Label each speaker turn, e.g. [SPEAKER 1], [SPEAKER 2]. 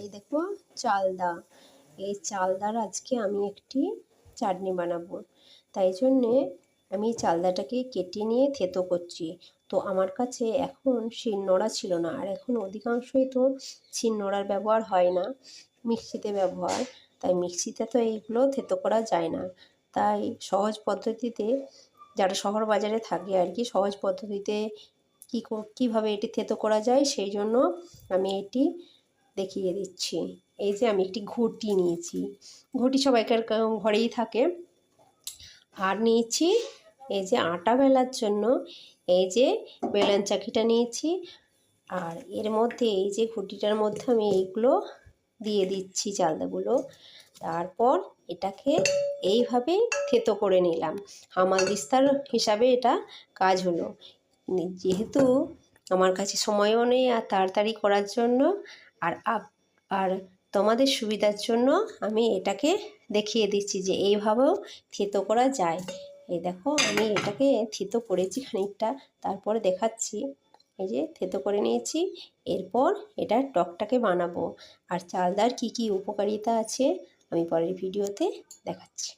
[SPEAKER 1] এই দেখো চালদা। এই চালদার আজকে আমি একটি চাটনি বানাবো। তাই জন্যে আমি চালদাটাকে কেটে নিয়ে থেতো করছি। তো আমার কাছে এখন শিলনোড়া ছিল না, আর এখন অধিকাংশই তো শিলনোড়ার ব্যবহার হয় না, মিক্সিতে ব্যবহার। তাই মিক্সিতে তো এইগুলো থেতো করা যায় না। তাই সহজ পদ্ধতিতে যারা শহর বাজারে থাকে আর কি, সহজ পদ্ধতিতে কী, কীভাবে এটি থেতো করা যায়, সেই জন্য আমি এটি দেখিয়ে দিচ্ছি। এই যে আমি একটি ঘটি নিয়েছি। ঘুটি সবাইকার ঘরেই থাকে। আর নিয়েছি এই যে আটা বেলার জন্য। এই যে বেলন চাকিটা নিয়েছি। আর এর মধ্যে এই যে ঘুটিটার মধ্যে আমি এইগুলো দিয়ে দিচ্ছি চালদাগুলো তারপর এটাকে এইভাবে থেতো করে নিলাম। হামাল বিস্তার হিসাবে এটা কাজ হলো। যেহেতু আমার কাছে সময়ও নেই আর তাড়াতাড়ি করার জন্য আর আপ, আর তোমাদের সুবিধার জন্য আমি এটাকে দেখিয়ে দিচ্ছি যে এইভাবেও থেতো করা যায়। এই দেখো, আমি এটাকে থেতো করেছি খানিকটা, তারপরে দেখাচ্ছি। এই যে থেতো করে নিয়েছি, এরপর এটা টকটাকে বানাবো। আর চালদার কি কি উপকারিতা আছে, আমি পরের ভিডিওতে দেখাচ্ছি।